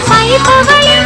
快快快！